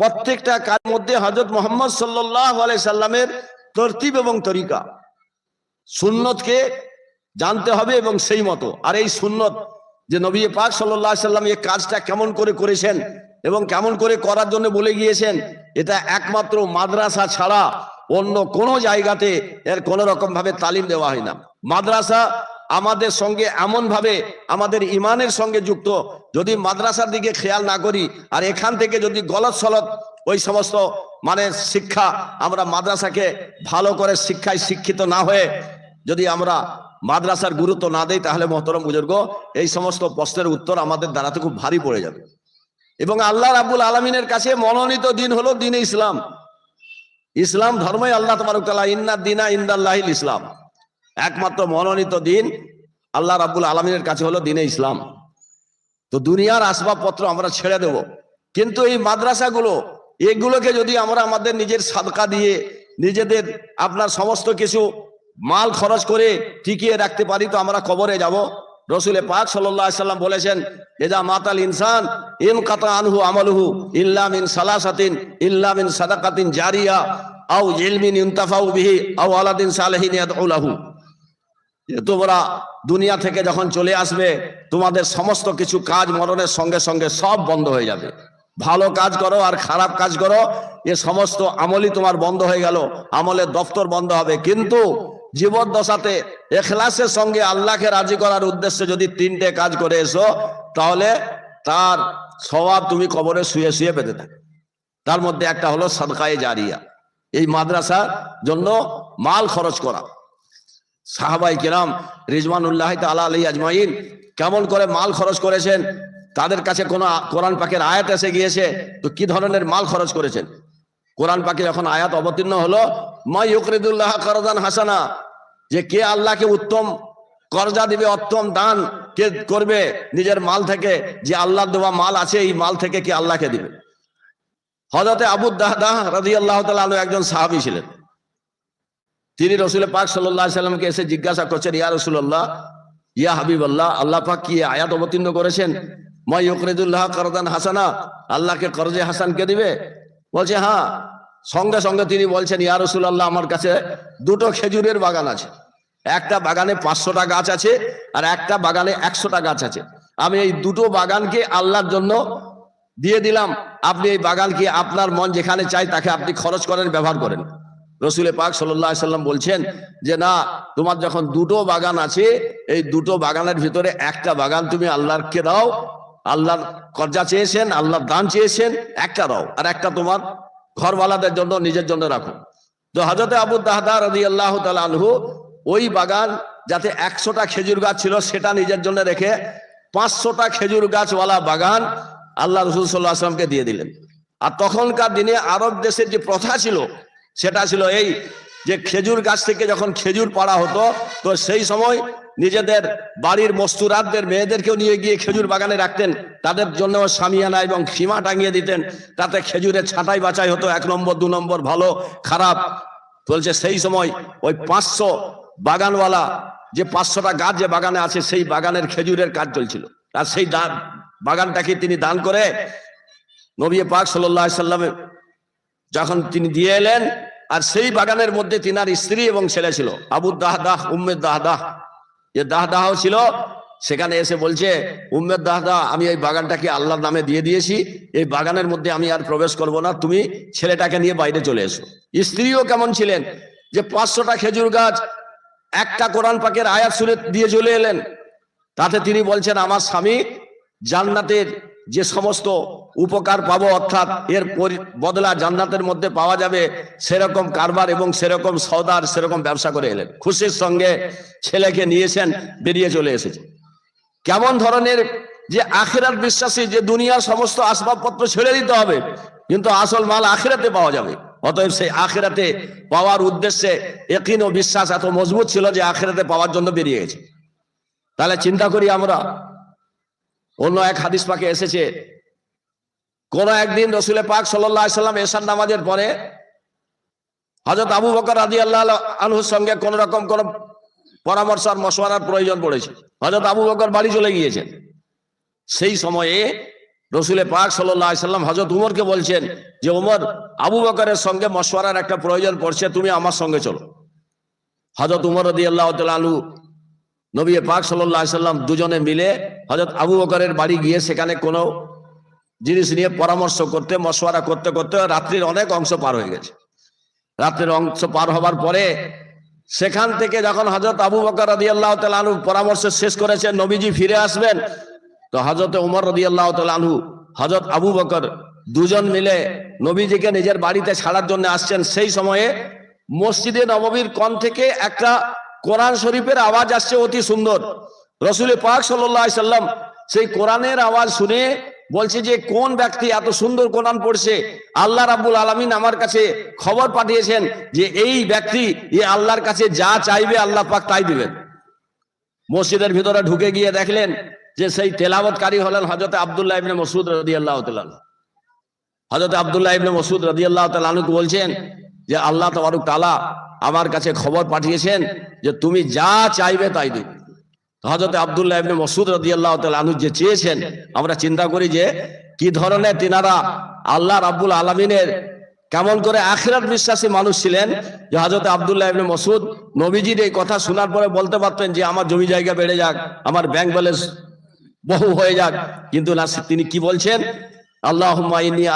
প্রত্যেকটা কাজের মধ্যে হজরত মোহাম্মদ সাল্লাহ সাল্লামের তরতিব এবং তরিকা। সুন্নতকে জানতে হবে এবং সেই মতো। আর এই সুন্নত যে নবী পাক সাল্লাহ সাল্লাম এই কাজটা কেমন করে করেছেন এবং কেমন করে করার জন্য বলে গিয়েছেন, এটা একমাত্র মাদ্রাসা ছাড়া অন্য কোনো জায়গাতে এর কোনো রকম ভাবে তালিম দেওয়া হয় না। মাদ্রাসা আমাদের সঙ্গে এমন ভাবে আমাদের ইমানের সঙ্গে যুক্ত, যদি মাদ্রাসার দিকে খেয়াল না করি, আর এখান থেকে যদি গলত সলত, ওই সমস্ত মানে শিক্ষা আমরা মাদ্রাসাকে ভালো করে শিক্ষায় শিক্ষিত না হয়ে যদি আমরা মাদ্রাসার গুরুত্ব না দেই, তাহলে মহতরম বুজুর্গ, এই সমস্ত প্রশ্নের উত্তর আমাদের দ্বারাতে খুব ভারী পড়ে যাবে। এবং আল্লাহ রাবুল আলমিনের কাছে মনোনীত দিন হলো দিন ইসলাম। ইসলাম ধর্মই আল্লাহ তোমারকাল্লাহ ইন্না দিনা ইন্দাল্লাহিল ইসলাম। একমাত্র মনোনীত দিন আল্লাহ রাবুল আলমিনের কাছে হলো দিনে ইসলাম। তো দুনিয়ার আসবাবপত্র আমরা ছেড়ে দেব। কিন্তু এই মাদ্রাসাগুলো, এগুলোকে যদি আমরা আমাদের নিজের সাদকা দিয়ে, নিজেদের আপনার সমস্ত কিছু মাল খরচ করে টিকিয়ে রাখতে পারি তো আমরা কবরে যাব। রসুলে পাক সাল্লাম বলেছেন, এজা মাতাল ইনসান, ইন কাতা আনহু আমলহু ইল্লাম ইল্লামিন সালাসাতিন ইল্লামিন সাদাকাতিন জারিয়া, আও ইলমিন ইনতাফাউ বিহি, আও আলাদিন সালেহিন তোমরা দুনিয়া থেকে যখন চলে আসবে, তোমাদের সমস্ত কিছু কাজ মরণের সঙ্গে সঙ্গে সব বন্ধ হয়ে যাবে। ভালো কাজ করো আর খারাপ কাজ করো, এ সমস্ত আমলই তোমার বন্ধ হয়ে গেল, আমলের দপ্তর বন্ধ হবে। কিন্তু জীবদ্দশাতে এখলাসের সঙ্গে আল্লাহকে রাজি করার উদ্দেশ্যে যদি তিনটে কাজ করে এসো, তাহলে তার স্বভাব তুমি কবরে শুয়ে শুয়ে পেতে থাকো তার মধ্যে একটা হলো সদকায়ে জারিয়া। এই মাদ্রাসার জন্য মাল খরচ করা। সাহাবাই কিরাম রিজওয়ানুল্লাহ তালা আলী আজমাইন কেমন করে মাল খরচ করেছেন? তাদের কাছে কোন কোরআন পাকের আয়াত এসে গিয়েছে? তো কি ধরনের মাল খরচ করেছেন? কোরআন পাকে যখন আয়াত অবতীর্ণ হলো, মা করদান হাসানা, যে কে আল্লাহকে উত্তম করজা দিবে উত্তম দান কে করবে নিজের মাল থেকে, যে আল্লাহ দেওয়া মাল আছে, এই মাল থেকে কে আল্লাহকে দিবে? হজরতে আবু রাজি আল্লাহ তালু একজন সাহাবি ছিলেন। তিনি রসুল পাক সাল্লামকে এসে জিজ্ঞাসা করছেন, ইয়া রসুল্লাহ ইয়া হাবিব আল্লাহ আল্লাহ পাক কি আয়াত অবতীর্ণ করেছেন? মা ইকরিদুল্লাহ করদান হাসানা আল্লাহকে করজে হাসানকে দিবে? বলছে হ্যাঁ। সঙ্গে সঙ্গে তিনি বলছেন, ইয়া রসুল্লাহ আমার কাছে দুটো খেজুরের বাগান আছে। একটা বাগানে পাঁচশোটা গাছ আছে আর একটা বাগানে একশোটা গাছ আছে। আমি এই দুটো বাগানকে আল্লাহর জন্য দিয়ে দিলাম। আপনি এই বাগানকে আপনার মন যেখানে চাই তাকে আপনি খরচ করেন, ব্যবহার করেন। রসুলে পাক সাল্লাহ সাল্লাম বলছেন যে, না, তোমার যখন দুটো বাগান আছে, এই দুটো বাগানের ভিতরে একটা বাগান তুমি আল্লাহকে দাও, আল্লাহর কর্জা চেয়েছেন, আল্লাহর দান চেয়েছেন, একটা দাও, আর একটা তোমার ঘরওয়ালাদের জন্য, নিজের জন্য রাখো। তো হজরত আবু দাহদা রদি আল্লাহ আনহু ওই বাগান যাতে একশোটা খেজুর গাছ ছিল, সেটা নিজের জন্য রেখে পাঁচশোটা খেজুর গাছওয়ালা বাগান আল্লাহ রসুল সাল্লাহ আসলামকে দিয়ে দিলেন। আর তখনকার দিনে আরব দেশের যে প্রথা ছিল সেটা ছিল এই যে খেজুর গাছ থেকে যখন খেজুর পাড়া হতো, তো সেই সময় নিজেদের বাড়ির মস্তুরাতদের মেয়েদেরকেও নিয়ে গিয়ে খেজুর বাগানে রাখতেন। তাদের জন্য সামিয়ানা এবং সীমা টাঙিয়ে দিতেন। তাতে খেজুরের ছাঁটাই বাছাই হতো, এক নম্বর, দু নম্বর ভালো, খারাপ। বলছে সেই সময় ওই পাঁচশো বাগানওয়ালা, যে পাঁচশোটা গাছ যে বাগানে আছে, সেই বাগানের খেজুরের কাজ চলছিল। আর সেই দান বাগানটাকে তিনি দান করে নবী পাক সাল্লাহ সাল্লামের যখন তিনি দিয়ে এলেন, আর সেই বাগানের মধ্যে তিনার স্ত্রী এবং ছেলে ছিল, আবু দাহদাহ উম্মেদ দাহদাহ। যে দাহদাহ ছিল, সেখানে এসে বলছে উম্মেদ দাহদা আমি এই বাগানটাকে আল্লাহর নামে দিয়ে দিয়েছি, এই বাগানের মধ্যে আমি আর প্রবেশ করব না, তুমি ছেলেটাকে নিয়ে বাইরে চলে এসো। স্ত্রীও কেমন ছিলেন, যে পাঁচশোটা খেজুর গাছ, একটা কোরআন পাকের আয়াত শুনে দিয়ে চলে এলেন। তাতে তিনি বলছেন, আমার স্বামী জান্নাতের যে সমস্ত উপকার পাবো, অর্থাৎ এর বদলা জান্নাতের মধ্যে পাওয়া যাবে, সেরকম কারবার এবং সেরকম সৌদার সেরকম ব্যবসা করে এলেন। খুশির সঙ্গে ছেলেকে নিয়েছেন, বেরিয়ে চলে এসেছে কেমন ধরনের যে আখেরাত বিশ্বাসী, যে দুনিয়ার সমস্ত আসবাবপত্র ছেড়ে দিতে হবে, কিন্তু আসল মাল আখেরাতে পাওয়া যাবে। অতএব সেই আখেরাতে পাওয়ার উদ্দেশ্যে একিন ও বিশ্বাস এত মজবুত ছিল যে আখেরাতে পাওয়ার জন্য বেরিয়ে গেছে। তাহলে চিন্তা করি আমরা অন্য এক হাদিস পাকে এসেছে। কোন একদিন রসুলের পাক সাল্লাম এসার নামাজের পরে হজরত আবু বকর আদি আল্লাহ আনহুর সঙ্গে কোন রকম কোন পরামর্শ আর মশওয়ারার প্রয়োজন পড়েছে। হজরত আবু বকর বাড়ি চলে গিয়েছেন। সেই সময়ে রসুলে পাক সাল্লাহ সাল্লাম হজরত উমরকে বলছেন যে, উমর, আবু বকরের সঙ্গে মশওয়ারার একটা প্রয়োজন পড়ছে, তুমি আমার সঙ্গে চলো। হজরত উমর রদি আল্লাহ আলু নবী পাক সাল্লাহ সাল্লাম দুজনে মিলে হজরত আবু বকরের বাড়ি গিয়ে সেখানে কোনো জিনিস নিয়ে পরামর্শ করতে, মশওয়ারা করতে করতে রাত্রির অনেক অংশ পার হয়ে গেছে। রাত্রির অংশ পার হবার পরে সেখান থেকে যখন হজরত আবু বকর রদি আল্লাহ তালু পরামর্শ শেষ করেছেন নবীজি ফিরে আসবেন, তো হজরত উমর রদি আল্লাহ তালু হজরত আবু বকর দুজন মিলে নবীজিকে নিজের বাড়িতে ছাড়ার জন্য আসছেন। সেই সময়ে মসজিদে নববীর কন থেকে একটা কোরআন শরীফের আওয়াজ আসছে অতি সুন্দর। রসুল পাক সাল্লাম সেই কোরআনের আওয়াজ শুনে বলছে যে, কোন ব্যক্তি এত সুন্দর কোরআন পড়ছে? আল্লাহ রাব্বুল আলমিন আমার কাছে খবর পাঠিয়েছেন যে, এই ব্যক্তি এ আল্লাহর কাছে যা চাইবে আল্লাহ পাক তাই দিবেন। মসজিদের ভিতরে ঢুকে গিয়ে দেখলেন যে, সেই তেলাবতকারী হলেন হজরত আবদুল্লাহ ইবনে মসুদ রদি আল্লাহ হজরত আবদুল্লাহ ইবনে মসুদ রদি আল্লাহ বলছেন যে, আল্লাহ তালা আমার কাছে খবর পাঠিয়েছেন যে তুমি যা চাইবে তাই দিবে হজরত আবদুল্লাহ ইবনে মসুদ রদি আল্লাহ তালু যে চেয়েছেন, আমরা চিন্তা করি যে কি ধরনের তিনারা আল্লাহ রাব্বুল আলমিনের কেমন করে আখিরাত বিশ্বাসী মানুষ ছিলেন যে হজরত আবদুল্লাহ ইবনে মসুদ নবীজির এই কথা শোনার পরে বলতে পারতেন যে আমার জমি জায়গা বেড়ে যাক, আমার ব্যাংক ব্যালেন্স বহু হয়ে যাক। কিন্তু না, তিনি কি বলছেন? আল্লাহ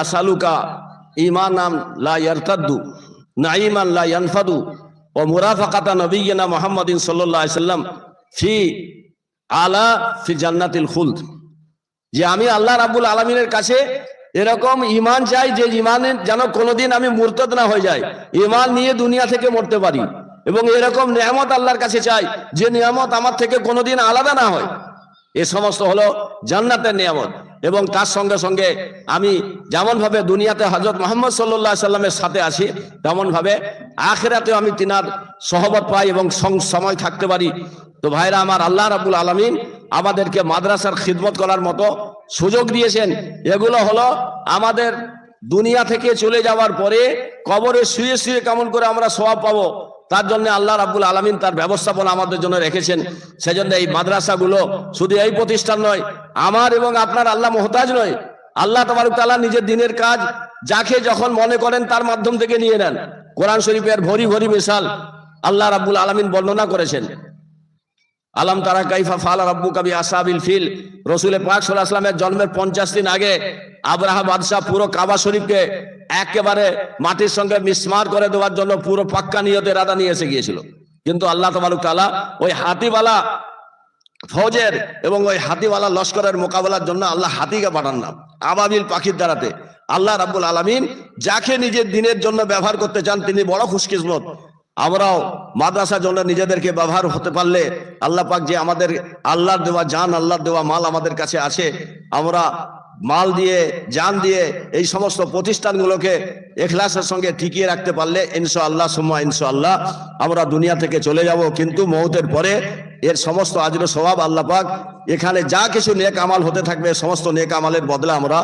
আসালুকা ইমানাম লা ইয়ারতাদ্দু। নাইমান লা ইয়ানফাদু ও মুরাফাকাতা নবিয়িনা মুহাম্মাদিন আলাইহি সাল্লাম ফি আলা ফি জান্নাতিল খুলদ। যে আমি আল্লাহ রাব্বুল আলামিনের কাছে এরকম ইমান চাই যে ইমানের যেন কোনোদিন আমি মুরতাদ না হয়ে যায় ইমান নিয়ে দুনিয়া থেকে মরতে পারি এবং এরকম নিয়ামত আল্লাহর কাছে চাই যে নিয়ামত আমার থেকে কোনোদিন আলাদা না হয়। এ সমস্ত হলো জান্নাতের নিয়ামত। এবং তার সঙ্গে সঙ্গে আমি যেমন ভাবে দুনিয়াতে হজরত মোহাম্মদ সাল্লাহ সাল্লামের সাথে আছি তেমন ভাবে আখেরাতে আমি তিনার সহবত পাই এবং সময় থাকতে পারি। তো ভাইরা আমার আল্লাহ রাবুল আলমিন আমাদেরকে মাদ্রাসার খিদমত করার মতো সুযোগ দিয়েছেন। এগুলো হলো আমাদের দুনিয়া থেকে চলে যাওয়ার পরে কবরে শুয়ে শুয়ে কেমন করে আমরা সবাব পাবো তার জন্য আল্লাহ রাবুল আলমিন তার ব্যবস্থাপনা আমাদের জন্য রেখেছেন। সেজন্য এই মাদ্রাসাগুলো শুধু এই প্রতিষ্ঠান নয়, আমার এবং আপনার আল্লাহ মোহতাজ নয়, আল্লাহ তালা নিজের দিনের কাজ যাকে যখন মনে করেন তার মাধ্যম থেকে নিয়ে নেন। কোরআন শরীফের ভরি ভরি মিশাল আল্লাহ রাবুল আলমিন বর্ণনা করেছেন। আলম তারা কাইফা ফাল রাব্বু কবি আসাবিল ফিল। রসুল পাক সাল্লাহ আসলামের জন্মের পঞ্চাশ দিন আগে আবরাহা বাদশাহ পুরো কাবা শরীফকে একেবারে মাটির সঙ্গে মিসমার করে দেওয়ার জন্য পুরো পাক্কা নিয়তে রাদা নিয়ে এসে গিয়েছিল। কিন্তু আল্লাহ তবালুক তালা ওই হাতিওয়ালা ফৌজের এবং ওই হাতিওয়ালা লস্করের মোকাবেলার জন্য আল্লাহ হাতিকে পাঠান না। আবাবিল পাখির দ্বারাতে আল্লাহ রাব্বুল আলমিন যাকে নিজের দিনের জন্য ব্যবহার করতে চান, তিনি বড় খুশকিসমত। আমরাও মাদ্রাসার জন্য নিজেদেরকে ব্যবহার হতে পারলে আল্লাহ পাক যে আমাদের আল্লাহর দেওয়া জান, আল্লাহর দেওয়া মাল আমাদের কাছে আছে আমরা মাল দিয়ে, জান দিয়ে এই সমস্ত প্রতিষ্ঠানগুলোকে এখলাসের সঙ্গে টিকিয়ে রাখতে পারলে ইনশা আল্লাহ সুম্মা ইনশা আল্লাহ আমরা দুনিয়া থেকে চলে যাব। কিন্তু মৌতের পরে এর সমস্ত আজর স্বভাব আল্লাহ পাক এখানে যা কিছু নেক আমাল হতে থাকবে, সমস্ত নেক আমালের বদলে আমরা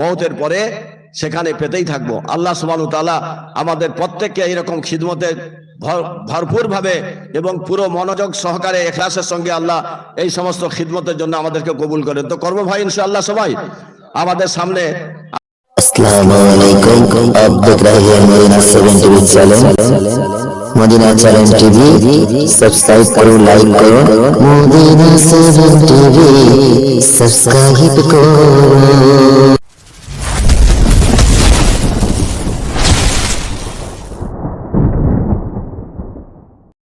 মৌতের পরে সেখানে পেতেই থাকব। আল্লাহ তালা আমাদের প্রত্যেককে এইরকম খিদমতে ভরপুরভাবে এবং পুরো মনোযোগ সহকারে এখলাসের সঙ্গে আল্লাহ এই সমস্ত খিদমতের জন্য আমাদেরকে কবুল করেন। তো করব ভাই, ইনশাআল্লাহ সবাই? আমাদের সামনে মদিনা চ্যানেল। টিভি সাবস্ক্রাইব করুন লাইক করুন। মদিনা 70 টিভি সাবস্ক্রাইব করুন।